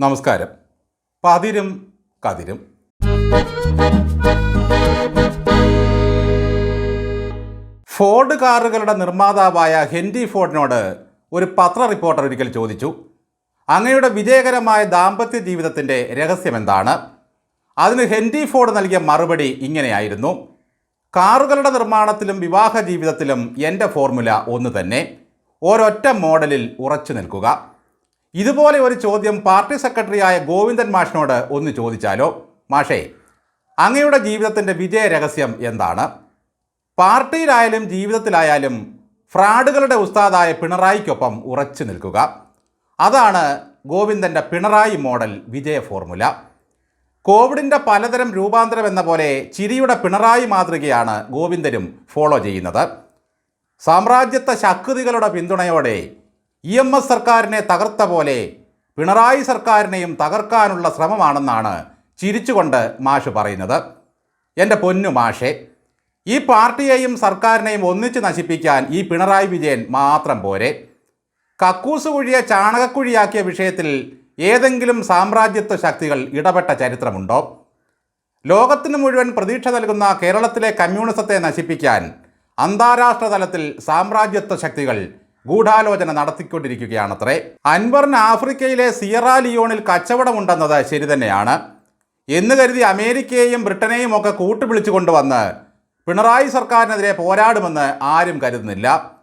നമസ്കാരം. പതിരും കതിരും. ഫോർഡ് കാറുകളുടെ നിർമ്മാതാവായ ഹെൻറി ഫോർഡിനോട് ഒരു പത്ര റിപ്പോർട്ടർ ഒരിക്കൽ ചോദിച്ചു അങ്ങയുടെ വിജയകരമായ ദാമ്പത്യ ജീവിതത്തിന്റെ രഹസ്യമെന്താണ്? അതിന് ഹെൻറി ഫോർഡ് നൽകിയ മറുപടി ഇങ്ങനെയായിരുന്നു കാറുകളുടെ നിർമ്മാണത്തിലും വിവാഹ ജീവിതത്തിലും എന്റെ ഫോർമുല ഒന്ന് തന്നെ ഒരൊറ്റ മോഡലിൽ ഉറച്ചു നിൽക്കുക. ഇതുപോലെ ഒരു ചോദ്യം പാർട്ടി സെക്രട്ടറിയായ ഗോവിന്ദൻ മാഷിനോട് ഒന്ന് ചോദിച്ചാലോ? മാഷേ അങ്ങയുടെ ജീവിതത്തിന്റെ വിജയ രഹസ്യം എന്താണ്? പാർട്ടിയിലായാലും ജീവിതത്തിലായാലും ഫ്രാഡുകളുടെ ഉസ്താദായ പിണറായിക്കൊപ്പം ഉറച്ചു നിൽക്കുക. അതാണ് ഗോവിന്ദന്റെ പിണറായി മോഡൽ വിജയ ഫോർമുല. കോവിഡിന്റെ പലതരം രൂപാന്തരം എന്ന പോലെ ചിരിയുടെ പിണറായി മാതൃകയാണ് ഗോവിന്ദനും ഫോളോ ചെയ്യുന്നത്. സാമ്രാജ്യത്വ ശക്തികളുടെ പിന്തുണയോടെ ഇ എം എസ് സർക്കാരിനെ തകർത്ത പോലെ പിണറായി സർക്കാരിനെയും തകർക്കാനുള്ള ശ്രമമാണെന്നാണ് ചിരിച്ചുകൊണ്ട് മാഷ് പറയുന്നത്. എന്റെ പൊന്നു മാഷെ ഈ പാർട്ടിയെയും സർക്കാരിനെയും ഒന്നിച്ച് നശിപ്പിക്കാൻ ഈ പിണറായി വിജയൻ മാത്രം പോരെ. കക്കൂസ് കുഴിയെ ചാണകക്കുഴിയാക്കിയ വിഷയത്തിൽ ഏതെങ്കിലും സാമ്രാജ്യത്വ ശക്തികൾ ഇടപെട്ട ചരിത്രമുണ്ടോ? ലോകത്തിന് മുഴുവൻ പ്രതീക്ഷ നൽകുന്ന കേരളത്തിലെ കമ്മ്യൂണിസത്തെ നശിപ്പിക്കാൻ അന്താരാഷ്ട്ര തലത്തിൽ സാമ്രാജ്യത്വ ശക്തികൾ ഗൂഢാലോചന നടത്തിക്കൊണ്ടിരിക്കുകയാണത്രേ. അൻവറിന് ആഫ്രിക്കയിലെ സിയറ ലിയോണിൽ കച്ചവടമുണ്ടെന്നത് ശരി തന്നെയാണ്. എന്ന് കരുതി അമേരിക്കയെയും ബ്രിട്ടനെയും ഒക്കെ കൂട്ടുപിടിച്ചു കൊണ്ടുവന്ന് പിണറായി സർക്കാരിനെതിരെ പോരാടുമെന്ന് ആരും കരുതുന്നില്ല.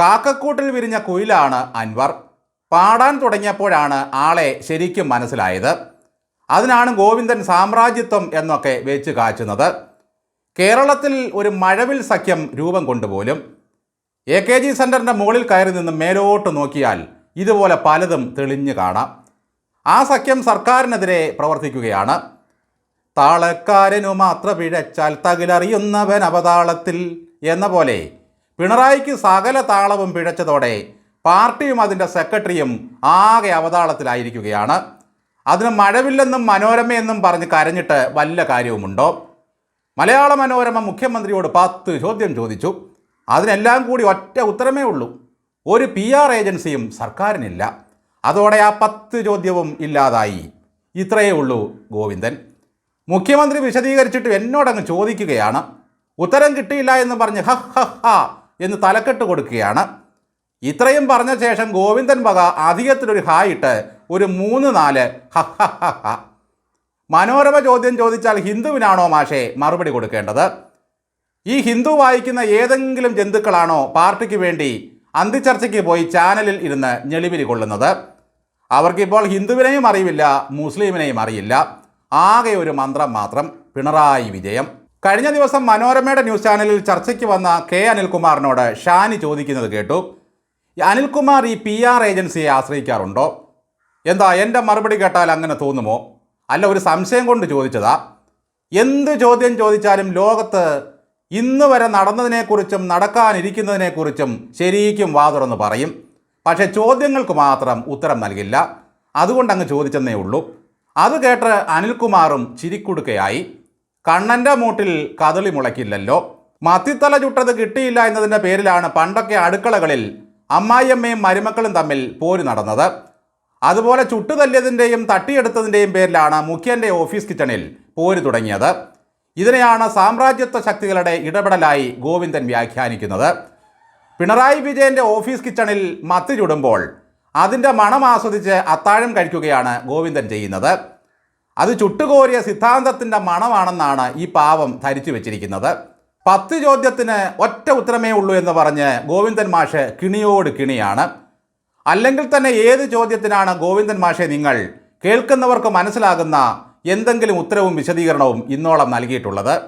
കാക്കക്കൂട്ടിൽ വിരിഞ്ഞ കുയിലാണ് അൻവർ. പാടാൻ തുടങ്ങിയപ്പോഴാണ് ആളെ ശരിക്കും മനസ്സിലായത്. അതിനാണ് ഗോവിന്ദൻ സാമ്രാജ്യത്വം എന്നൊക്കെ വെച്ച് കാച്ചുന്നത്. കേരളത്തിൽ ഒരു മഴവിൽ സഖ്യം രൂപം കൊണ്ടുപോലും എ കെ ജി സെന്ററിന്റെ മുകളിൽ കയറി നിന്ന് മേലോട്ട് നോക്കിയാൽ ഇതുപോലെ പലതും തെളിഞ്ഞു കാണാം. ആ സഖ്യം സർക്കാരിനെതിരെ പ്രവർത്തിക്കുകയാണ്. താളക്കാരനു മാത്ര പിഴച്ചാൽ തകിലറിയുന്നവൻ അവതാളത്തിൽ എന്ന പോലെ പിണറായിക്ക് സകല താളവും പിഴച്ചതോടെ പാർട്ടിയും അതിന്റെ സെക്രട്ടറിയും ആകെ അവതാളത്തിലായിരിക്കുകയാണ്. അതിന് മഴവില്ലെന്നും മനോരമയെന്നും പറഞ്ഞ് കരഞ്ഞിട്ട് വല്ല കാര്യവുമുണ്ടോ? മലയാള മനോരമ മുഖ്യമന്ത്രിയോട് പത്ത് ചോദ്യം ചോദിച്ചു. അതിനെല്ലാം കൂടി ഒറ്റ ഉത്തരമേ ഉള്ളൂ. ഒരു പി ആർ ഏജൻസിയും സർക്കാരിനില്ല. അതോടെ ആ പത്ത് ചോദ്യവും ഇല്ലാതായി. ഇത്രയേ ഉള്ളൂ ഗോവിന്ദൻ. മുഖ്യമന്ത്രി വിശദീകരിച്ചിട്ട് എന്നോടങ്ങ് ചോദിക്കുകയാണ്. ഉത്തരം കിട്ടിയില്ല എന്ന് പറഞ്ഞ് ഹ ഹ ഹ എന്ന് തലക്കെട്ട് കൊടുക്കുകയാണ്. ഇത്രയും പറഞ്ഞ ശേഷം ഗോവിന്ദൻ വക അധികത്തിലൊരു ഹായിട്ട് ഒരു മൂന്ന് നാല് ഹ ഹ ഹ ഹ. മനോരമ ചോദ്യം ചോദിച്ചാൽ ഹിന്ദുവിനാണോ മാഷേ മറുപടി കൊടുക്കേണ്ടത്? ഈ ഹിന്ദു വായിക്കുന്ന ഏതെങ്കിലും ജന്തുക്കളാണോ പാർട്ടിക്ക് വേണ്ടി അന്തിച്ചർച്ചയ്ക്ക് പോയി ചാനലിൽ ഇരുന്ന് ഞെളിവിരി കൊള്ളുന്നത്? അവർക്കിപ്പോൾ ഹിന്ദുവിനെയും അറിയില്ല മുസ്ലിമിനെയും അറിയില്ല. ആകെ ഒരു മന്ത്രം മാത്രം പിണറായി വിജയം. കഴിഞ്ഞ ദിവസം മനോരമയുടെ ന്യൂസ് ചാനലിൽ ചർച്ചയ്ക്ക് വന്ന കെ അനിൽകുമാറിനോട് ഷാനി ചോദിക്കുന്നത് കേട്ടു. അനിൽകുമാർ ഈ പി ആർ ഏജൻസിയെ ആശ്രയിക്കാറുണ്ടോ? എന്താ എന്റെ മറുപടി കേട്ടാൽ അങ്ങനെ തോന്നുമോ? അല്ല ഒരു സംശയം കൊണ്ട് ചോദിച്ചതാ. എന്ത് ചോദ്യം ചോദിച്ചാലും ലോകത്ത് ഇന്ന് വരെ നടന്നതിനെക്കുറിച്ചും നടക്കാനിരിക്കുന്നതിനെക്കുറിച്ചും ശരിക്കും വാതുറന്ന് പറയും. പക്ഷേ ചോദ്യങ്ങൾക്ക് മാത്രം ഉത്തരം നൽകില്ല. അതുകൊണ്ട് അങ്ങ് ചോദിച്ചെന്നേ ഉള്ളൂ. അത് കേട്ട് അനിൽകുമാറും ചിരിക്കുടുക്കയായി. കണ്ണന്റെ മൂട്ടിൽ കദളി മുളയ്ക്കില്ലല്ലോ. മത്തിത്തല ചുട്ടത് കിട്ടിയില്ല എന്നതിന്റെ പേരിലാണ് പണ്ടൊക്കെ അടുക്കളകളിൽ അമ്മായിയമ്മയും മരുമക്കളും തമ്മിൽ പോര് നടന്നത്. അതുപോലെ ചുട്ടുതല്ലിയതിന്റെയും തട്ടിയെടുത്തതിന്റെയും പേരിലാണ് മുഖ്യന്റെ ഓഫീസ് കിച്ചണിൽ പോര് തുടങ്ങിയത്. ഇതിനെയാണ് സാമ്രാജ്യത്വ ശക്തികളുടെ ഇടപെടലായി ഗോവിന്ദൻ വ്യാഖ്യാനിക്കുന്നത്. പിണറായി വിജയന്റെ ഓഫീസ് കിച്ചണിൽ മത്തി ചുടുമ്പോൾ അതിന്റെ മണം ആസ്വദിച്ച് അത്താഴം കഴിക്കുകയാണ് ഗോവിന്ദൻ ചെയ്യുന്നത്. അത് ചുട്ടുകോരിയ സിദ്ധാന്തത്തിന്റെ മണമാണെന്നാണ് ഈ പാവം ധരിച്ചു വെച്ചിരിക്കുന്നത്. പത്ത് ചോദ്യത്തിന് ഒറ്റ ഉത്തരമേ ഉള്ളൂ എന്ന് പറഞ്ഞ് ഗോവിന്ദൻ മാഷ് കിണിയോട് കിണിയാണ്. അല്ലെങ്കിൽ തന്നെ ഏത് ചോദ്യത്തിനാണ് ഗോവിന്ദൻ മാഷെ നിങ്ങൾ കേൾക്കുന്നവർക്ക് മനസ്സിലാകുന്ന എന്തെങ്കിലും ഉത്തരവും വിശദീകരണവും ഇന്നോളം നൽകിയിട്ടുള്ളത്.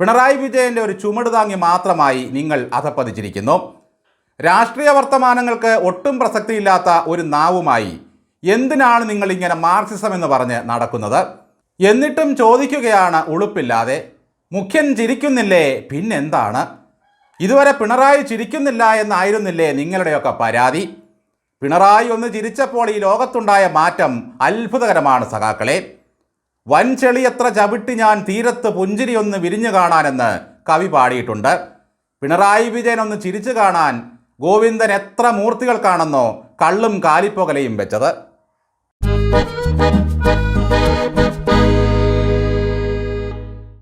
പിണറായി വിജയന്റെ ഒരു ചുമട് താങ്ങി മാത്രമായി നിങ്ങൾ അധപ്പതിച്ചിരിക്കുന്നു. രാഷ്ട്രീയ വർത്തമാനങ്ങൾക്ക് ഒട്ടും പ്രസക്തിയില്ലാത്ത ഒരു നാവുമായി എന്തിനാണ് നിങ്ങൾ ഇങ്ങനെ മാർക്സിസം എന്ന് പറഞ്ഞ് നടക്കുന്നത്? എന്നിട്ടും ചോദിക്കുകയാണ് ഉളുപ്പില്ലാതെ. മുഖ്യൻ ചിരിക്കുന്നില്ലേ? പിന്നെന്താണ്? ഇതുവരെ പിണറായി ചിരിക്കുന്നില്ല എന്നായിരുന്നില്ലേ നിങ്ങളുടെയൊക്കെ പരാതി? പിണറായി ഒന്ന് ചിരിച്ചപ്പോൾ ഈ ലോകത്തുണ്ടായ മാറ്റം അത്ഭുതകരമാണ് സഖാക്കളെ. വൻചെളിയത്ര ചവിട്ടി ഞാൻ തീരത്ത് പുഞ്ചിരിയൊന്ന് വിരിഞ്ഞു കാണാനെന്ന് കവി പാടിയിട്ടുണ്ട്. പിണറായി വിജയൻ ഒന്ന് ചിരിച്ചു കാണാൻ ഗോവിന്ദൻ എത്ര മൂർത്തികൾ കാണുന്നോ കള്ളും കാലിപ്പുകലയും വെച്ചത്.